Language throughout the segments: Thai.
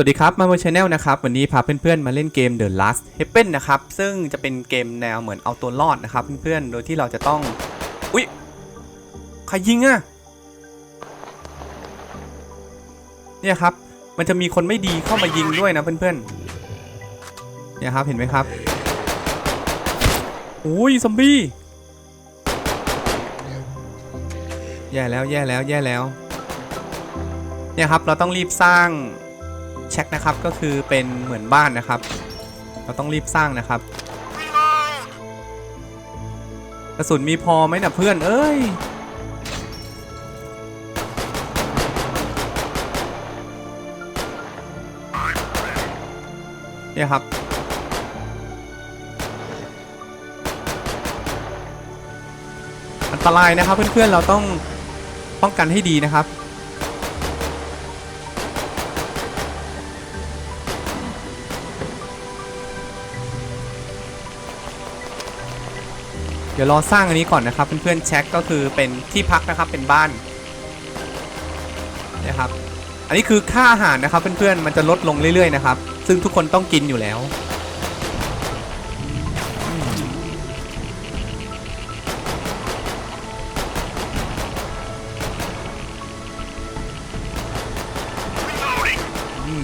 สวัสดีครับมาบนชาแนลนะครับวันนี้พาเพื่อนๆมาเล่นเกม The Last Heaven นะครับซึ่งจะเป็นเกมแนวเหมือนเอาตัวรอดนะครับเพื่อนๆโดยที่เราจะต้องอุ๊ยใครยิงอะเนี่ยครับมันจะมีคนไม่ดีเข้ามายิงด้วยนะเพื่อนๆเนี่ยครับเห็นไหมครับอุ้ยซอมบี้แย่แล้วแย่แล้วแย่แล้วเนี่ยครับเราต้องรีบสร้าง เช็คนะครับก็คือเป็นเหมือนบ้านนะครับ เราต้องรีบสร้างนะครับกระสุนมีพอไหมนะเพื่อนเอ้ยเนี่ยครับ อันตรายนะครับเพื่อนๆเราต้องป้องกันให้ดีนะครับ ดี๋ยวรอสร้างอันนี้ก่อนนะครับ เพื่อนๆเช็คก็คือเป็นที่พักนะครับเป็นบ้านนี่ยครับอันนี้คือค่าอาหารนะครับเพื่อนๆมันจะลดลงเรื่อยๆนะครับ ซึ่งทุกคนต้องกินอยู่แล้ว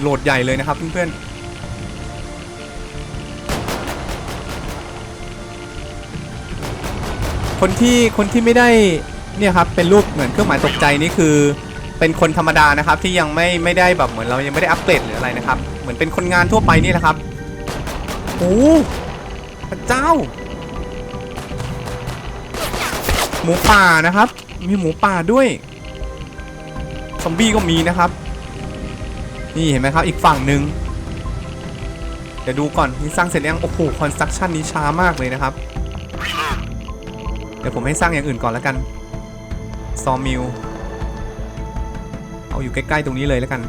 โหลดใหญ่เลยนะครับเพื่อนๆ คนที่คนที่ไม่ได้เนี่ยครับเป็นรูปเหมือนเครื่องหมายตกใจนี่คือ เป็นคนธรรมดานะครับที่ยังไม่ไม่ได้แบบเหมือนเรายังไม่ได้อัปเกรดหรืออะไรนะครับ เหมือนเป็นคนงานทั่วไปนี่แหละครับโอ้พระเจ้า หมูป่านะครับ มีหมูป่าด้วยซอมบี้ก็มีนะครับ นี่เห็นไหมครับ อีกฝั่งหนึ่งเดี๋ยวดูก่อนนี่สร้างเสร็จยังโอ้โหคอนสตรักชั่นนี้ช้ามากเลยนะครับ ดี๋ยวผมให้สร้างอย่างอื่นก่อนแล้วกันซอมิลเอาอยู่ใกล้ๆตรงนี้เลยแล้วกัน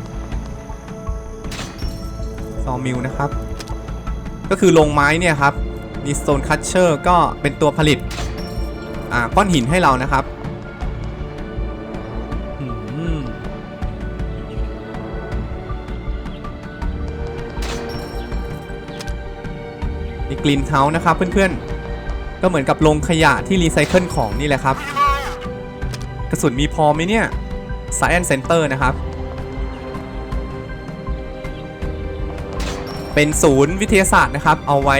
ซอมิลนะครับ ก็คือลงไม้เนี่ยครับมีสโตนคัตเชอร์ก็เป็นตัวผลิตอ่าก้อนหินให้เรานะครับอืมมีกลิ่นเฮานะครับเพื่อนๆ ก็เหมือนกับโรงขยะที่รีไซเคิลของนี่แหละครับ กระสุนมีพอไหมเนี่ย Science Center นะครับ เป็นศูนย์วิทยาศาสตร์นะครับ เอาไว้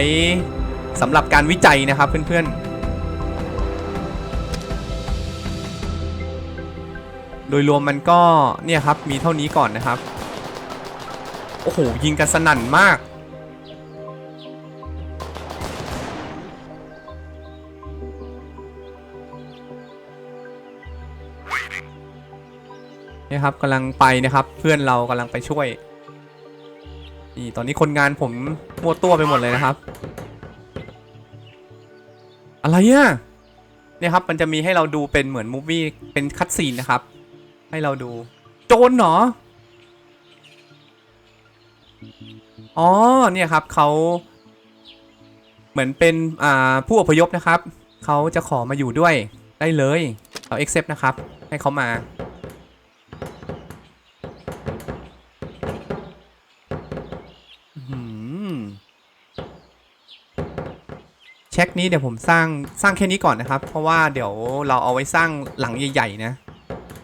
สำหรับการวิจัยนะครับเพื่อนๆ โดยรวมมันก็เนี่ยครับมีเท่านี้ก่อนนะครับ โอ้โหยิงกันสนั่นมาก นี่ครับกำลังไปนะครับ เพื่อนเรากำลังไปช่วย นี่ตอนนี้คนงานผมมัวตัวไปหมดเลยนะครับ อะไรอะเนี่ยครับมันจะมีให้เราดูเป็นเหมือนมูฟวี่เป็นคัตซีนนะครับ ให้เราดู โจรเหรออ๋อเนี่ยครับเขาเหมือนเป็นอ่าผู้อพยพนะครับเขาจะขอมาอยู่ด้วยได้เลยเรา accept นะครับ ให้เขามา อืมเช็คนี้เดี๋ยวผมสร้างสร้างแค่นี้ก่อนนะครับ เพราะว่าเดี๋ยวเราเอาไว้สร้างหลังใหญ่ๆนะ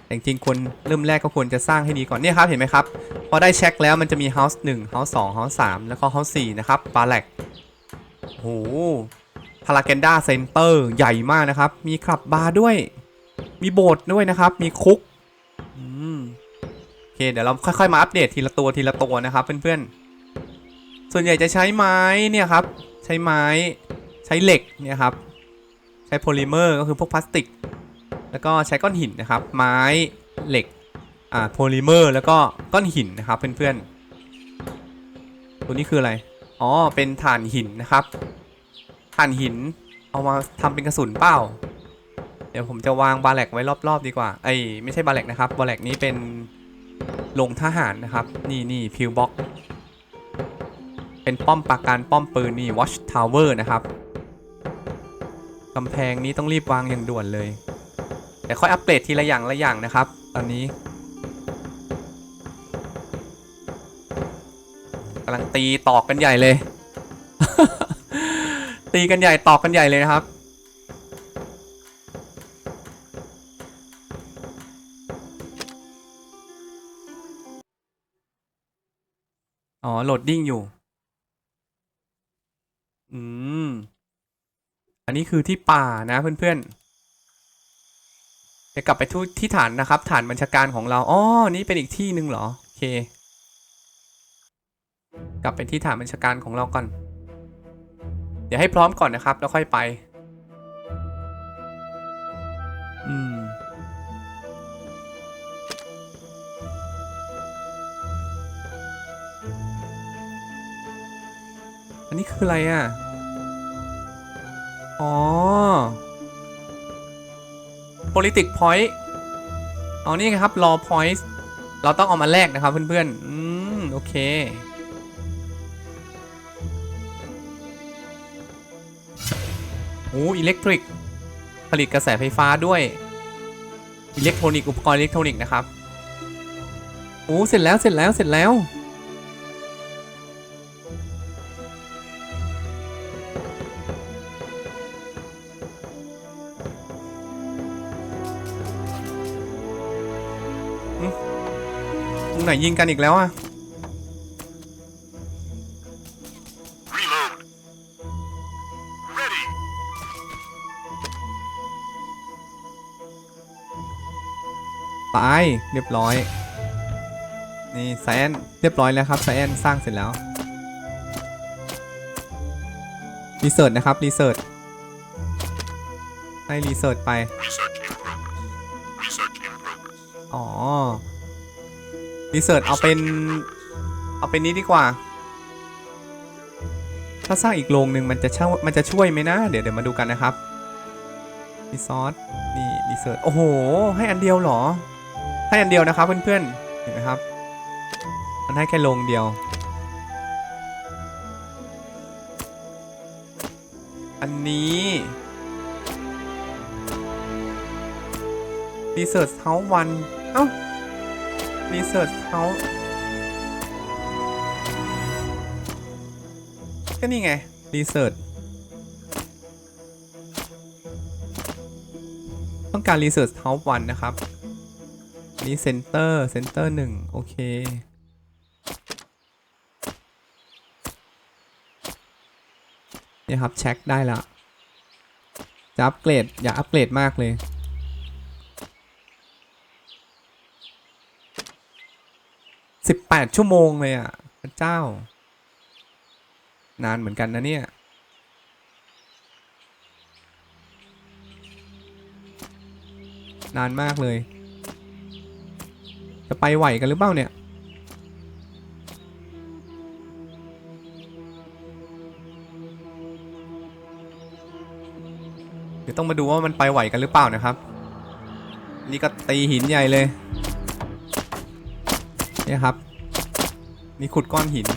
แต่จริงๆควรเริ่มแรกก็ควรจะสร้างให้ดีก่อนเนี่ยครับเห็นไหมครับพอได้เช็คแล้วมันจะมี House 1 House 2 House 3แล้วก็ House 4นะครับปาแลกโอ้โหพาราเกนดาเซ็นเตอร์ใหญ่มากนะครับ มีคลับบาร์ด้วย มีโบสถ์ด้วยนะครับ มีคุกอืมโอเคเดี๋ยวเราค่อยๆมาอัปเดตทีละตัวทีละตัวนะครับเพื่อนๆส่วนใหญ่จะใช้ไม้เนี่ยครับ ใช้ไม้ ใช้เหล็กเนี่ยครับ ใช้โพลิเมอร์ก็คือพวกพลาสติก แล้วก็ใช้ก้อนหินนะครับ ไม้เหล็กอ่าโพลิเมอร์แล้วก็ก้อนหินนะครับเพื่อนๆตัวนี้คืออะไรอ๋อเป็นถ่านหินนะครับถ่านหินเอามาทำเป็นกระสุนเปล่าเดี๋ยวผมจะวางบาแลกไว้รอบๆดีกว่าไอ้ไม่ใช่บาแลกนะครับบาแลกนี้เป็นโรงทหารนะครับ นี่นี่พิวบ็อกเป็นป้อมปราการป้อมปืนนี่ Watch Tower นะครับ กำแพงนี้ต้องรีบวางอย่างด่วนเลยแต่ค่อยอัปเกรดทีละอย่างละอย่างนะครับ ตอนนี้กำลังตีตอกกันใหญ่เลย ตีกันใหญ่ตอกกันใหญ่เลยนะครับ อ๋อโหลดดิ้งอยู่ อืม อันนี้คือที่ป่านะเพื่อนๆจะกลับไปที่ที่ฐานนะครับ ฐานบัญชาการของเราอ๋อนี่เป็นอีกที่หนึ่งเหรอโอเค กลับไปที่ฐานบัญชาการของเราก่อน เดี๋ยวให้พร้อมก่อนนะครับ แล้วค่อยไป อืมอันนี้คืออะไรอะ อ๋อ politic point อ๋อนี่ครับ law points เราต้องเอามาแลกนะครับเพื่อนๆ อืม โอเค โอ้อิเล็กทริก ผลิตกระแสไฟฟ้าด้วย อิเล็กทรอนิกส์อุปกรณ์อิเล็กทรอนิกส์นะครับ โอ้ เสร็จแล้ว เสร็จแล้ว เสร็จแล้ว ตรงไหนยิงกันอีกแล้วอะ Reload. Ready. ตายเรียบร้อย นี่แซนเรียบร้อยแล้วครับแซนสร้างเสร็จแล้วรีเสิร์ชนะครับรีเสิร์ชให้รีเสิร์ชไป Research in progress. อ๋อรีเสิร์ชเอาเป็น เอาเป็นนี้ดีกว่า ถ้าสร้างอีกโรงหนึ่งมันจะช่วยมันจะช่วยไหมนะ เดี๋ยวเดี๋ยวมาดูกันนะครับรีซอสนี่รีเสิร์ชโอ้โห ให้อันเดียวเหรอ ให้อันเดียวนะครับเพื่อนๆเห็นไหมครับ มันให้แค่โรงเดียว อันนี้ Research House วัน เอ้า Research House ก็นี่ไง Research ต้องการ Research House วันนะครับอันนี้ Center Center หนึ่งโอเคเนี่ยครับ เช็คได้ละจะอัปเกรด อย่าอัปเกรดมากเลย สิบแปดชั่วโมงเลยอะพระเจ้า นานเหมือนกันนะเนี่ย นานมากเลย จะไปไหวกันหรือเปล่าเนี่ยเดี๋ยวต้องมาดูว่ามันไปไหวกันหรือเปล่านะครับ นี่ก็ตีหินใหญ่เลย นี่ครับนี่ขุดก้อนหิน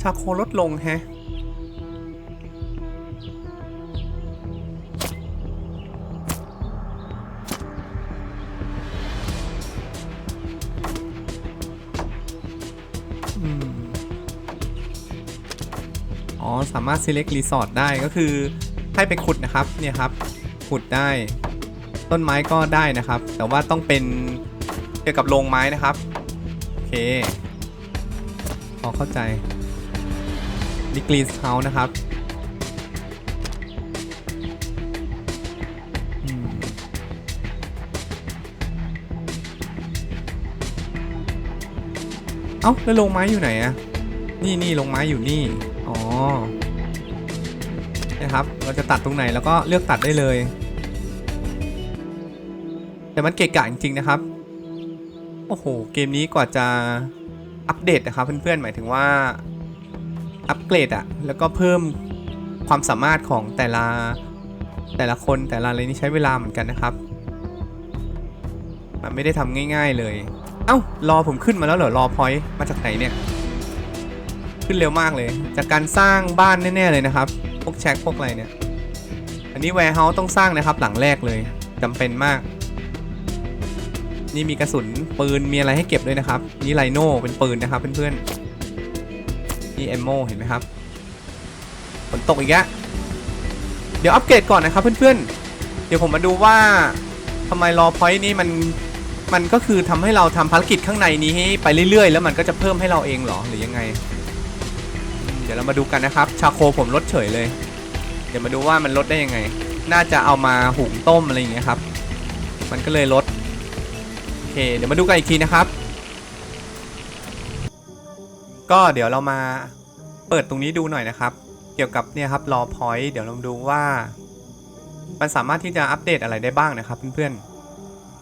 ชาโคลดลงแฮะอ๋อ สามารถ select resort ได้ก็คือ ให้ไปขุดนะครับเนี่ยครับขุดได้ต้นไม้ก็ได้นะครับ แต่ว่าต้องเป็นเกี่ยวกับโรงไม้นะครับโอเคพอเข้าใจนี่กรีนเฮาส์นะครับเอ้าแล้วโรงไม้อยู่ไหนอะนี่นี่โรงไม้อยู่นี่ อ๋อ นะครับ เราจะตัดตรงไหนแล้วก็เลือกตัดได้เลย แต่มันเกะกะจริงๆนะครับ โอ้โห เกมนี้กว่าจะอัปเดตนะครับเพื่อนๆ หมายถึงว่าอัปเกรดอะแล้วก็เพิ่มความสามารถของแต่ละแต่ละคนแต่ละอะไรนี่ใช้เวลาเหมือนกันนะครับ มันไม่ได้ทำง่าย ๆเลย เอ้ารอผมขึ้นมาแล้วเหรอรอพอยต์มาจากไหนเนี่ย ขึ้นเร็วมากเลย จากการสร้างบ้านแน่ๆเลยนะครับ พวกแช็คพวกอะไรเนี่ย อันนี้แวร์เฮาส์ต้องสร้างนะครับหลังแรกเลยจำเป็นมาก นี่มีกระสุนปืนมีอะไรให้เก็บด้วยนะครับ นี่ไลโน่เป็นปืนนะครับเพื่อนๆนี่เอมโมเห็นไหมครับฝนตกอีกแล้วเดี๋ยวอัปเกรดก่อนนะครับเพื่อนๆ เดี๋ยวผมมาดูว่าทำไมรอพอยต์นี้มันมันก็คือทำให้เราทำภารกิจข้างในนี้ให้ไปเรื่อยๆ แล้วมันก็จะเพิ่มให้เราเองเหรอหรือยังไง เดี๋ยวเรามาดูกันนะครับ ชาโคผมลดเฉยเลย เดี๋ยวมาดูว่ามันลดได้ยังไง น่าจะเอามาหุงต้มอะไรอย่างเงี้ยครับ มันก็เลยลด โอเค เดี๋ยวมาดูกันอีกทีนะครับ ก็เดี๋ยวเรามาเปิดตรงนี้ดูหน่อยนะครับ เกี่ยวกับเนี่ยครับรอพอยต์เดี๋ยวลองดูว่า มันสามารถที่จะอัปเดตอะไรได้บ้างนะครับเพื่อน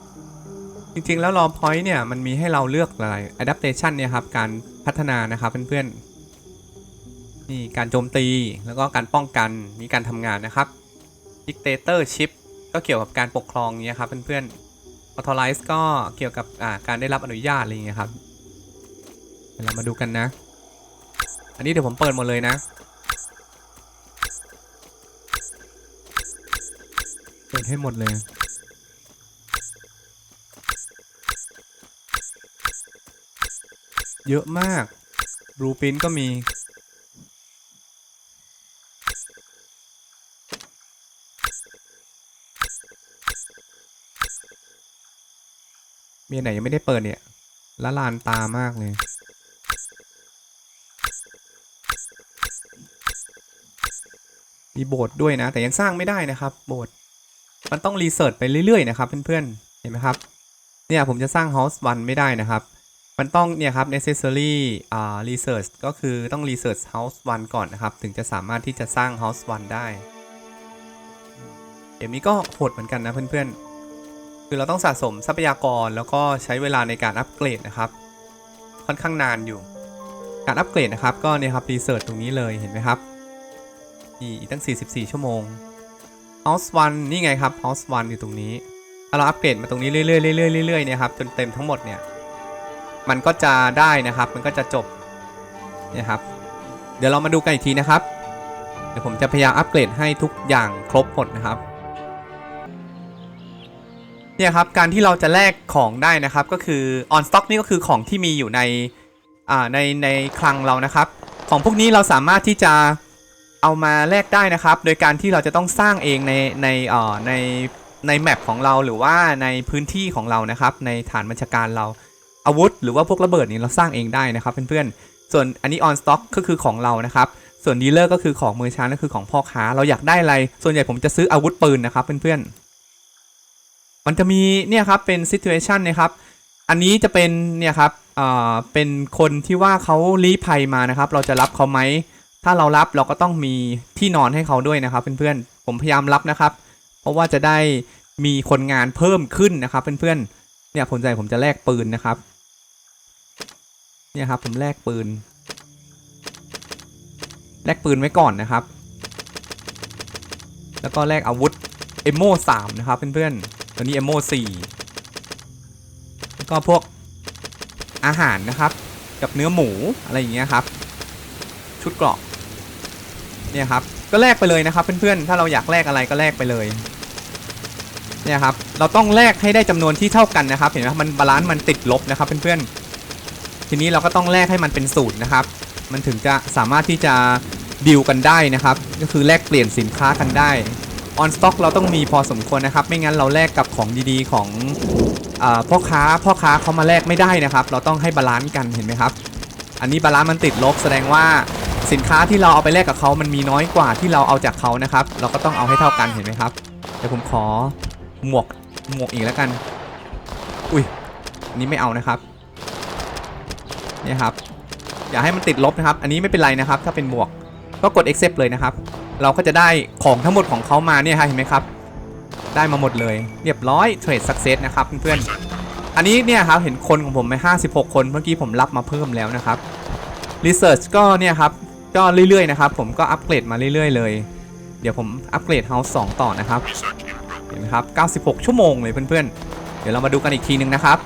ๆ จริงๆ แล้วรอพอยต์เนี่ยมันมีให้เราเลือกหลาย adaptation เนี่ยครับการพัฒนานะครับเพื่อนๆ นี่การโจมตีแล้วก็การป้องกันมีการทำงานนะครับ dictatorship ก็เกี่ยวกับการปกครองเนี่ยครับเพื่อนๆ authorize ก็เกี่ยวกับการได้รับอนุญาตอะไรอย่างเงี้ยครับเรามาดูกันนะ อันนี้เดี๋ยวผมเปิดหมดเลยนะเปิดให้หมดเลยเยอะมากบลูปินก็มี มีไหนยังไม่ได้เปิดเนี่ยละลานตามากเลย มีโบสถ์ด้วยนะ แต่ยังสร้างไม่ได้นะครับ โบสถ์มันต้องรีเสิร์ชไปเรื่อยๆนะครับเพื่อนๆ เห็นไหมครับ เนี่ยผมจะสร้าง house 1 ไม่ได้นะครับ มันต้องเนี่ยครับ necessary อ่า research ก็คือต้อง research house one ก่อนนะครับ ถึงจะสามารถที่จะสร้าง house one ได้ เดี๋ยวนี้ก็โหดเหมือนกันนะเพื่อนๆ คือเราต้องสะสมทรัพยากรแล้วก็ใช้เวลาในการอัปเกรดนะครับ ค่อนข้างนานอยู่ การอัปเกรดนะครับ ก็เนี่ยครับ research ตรงนี้เลยเห็นไหมครับนี่อีกตั้ง 44 ชั่วโมง House 1นี่ไงครับ House 1อยู่ตรงนี้ถ้าเราอัปเกรดมาตรงนี้เรื่อยๆเรื่อยๆเรื่อยๆเนี่ยครับจนเต็มทั้งหมดเนี่ยมันก็จะได้นะครับ มันก็จะจบเนี่ยครับ เดี๋ยวเรามาดูกันอีกทีนะครับ เดี๋ยวผมจะพยายามอัปเกรดให้ทุกอย่างครบหมดนะครับ เนี่ยครับการที่เราจะแลกของได้นะครับก็คือ on stock นี่ก็คือของที่มีอยู่ในอ่าในในคลังเรานะครับ ของพวกนี้เราสามารถที่จะเอามาแลกได้นะครับ โดยการที่เราจะต้องสร้างเองในในอ่อในในแมปของเราหรือว่าในพื้นที่ของเรานะครับ ในฐานบัญชาการเราอาวุธ หรือว่าพวกระเบิดนี้เราสร้างเองได้นะครับเพื่อนๆส่วนอันนี้ on stock ก็คือของเรานะครับ ส่วนดีลเลอร์ก็คือของมือช้างก็คือของพ่อค้าเราอยากได้อะไร ส่วนใหญ่ผมจะซื้ออาวุธปืนนะครับเพื่อนๆ มันจะมีเนี่ยครับเป็น situation นะครับ อันนี้จะเป็นเนี่ยครับเอ่อเป็นคนที่ว่าเขาลี้ภัยมานะครับ เราจะรับเขาไหม ถ้าเรารับเราก็ต้องมีที่นอนให้เขาด้วยนะครับ เพื่อนๆ ผมพยายามรับนะครับ เพราะว่าจะได้มีคนงานเพิ่มขึ้นนะครับ เพื่อนๆ เนี่ยผมใจผมจะแลกปืนนะครับ เนี่ยครับผมแลกปืน แลกปืนไว้ก่อนนะครับ แล้วก็แลกอาวุธเอโม่สามนะครับเพื่อนๆ ตัวนี้เอโมสี่แล้วก็พวกอาหารนะครับ กับเนื้อหมูอะไรอย่างเงี้ยครับ ชุดเกราะเนี่ยครับ ก็แลกไปเลยนะครับเพื่อนๆ ถ้าเราอยากแลกอะไรก็แลกไปเลย เนี่ยครับ เราต้องแลกให้ได้จำนวนที่เท่ากันนะครับ เห็นไหมครับมันบาลานซ์มันติดลบนะครับเพื่อนๆ ทีนี้เราก็ต้องแลกให้มันเป็นศูนย์นะครับ มันถึงจะสามารถที่จะดีลกันได้นะครับ ก็คือแลกเปลี่ยนสินค้ากันได้ on stock เราต้องมีพอสมควรนะครับ ไม่งั้นเราแลกกับของดีๆของอพ่อค้าพ่อค้าเขามาแลกไม่ได้นะครับ เราต้องให้บาลานซ์กันเห็นไหมครับ อันนี้บาลานซ์มันติดลบแสดงว่าสินค้าที่เราเอาไปแลกกับเขามันมีน้อยกว่าที่เราเอาจากเขานะครับ เราก็ต้องเอาให้เท่ากันเห็นไหมครับเดี๋ยวผมขอหมวกหมวกอีกแล้วกัน อุ้ยอันนี้ไม่เอานะครับเนี่ยครับอย่าให้มันติดลบนะครับ อันนี้ไม่เป็นไรนะครับ ถ้าเป็นหมวกก็กด accept เลยนะครับ เราก็จะได้ของทั้งหมดของเขามาเนี่ยครับเห็นไหมครับ ได้มาหมดเลย เรียบร้อย trade success นะครับเพื่อนๆอันนี้เนี่ยครับเห็นคนของผมไป56 คนเมื่อกี้ผมรับมาเพิ่มแล้วนะครับ Research ก็เนี่ยครับก็เรื่อยๆนะครับผมก็อัปเกรดมาเรื่อยๆเลย เดี๋ยวผมอัปเกรด House 2ต่อนะครับเห็นไหมครับ 96 ชั่วโมงเลยเพื่อนๆ เดี๋ยวเรามาดูกันอีกทีนึงนะครับ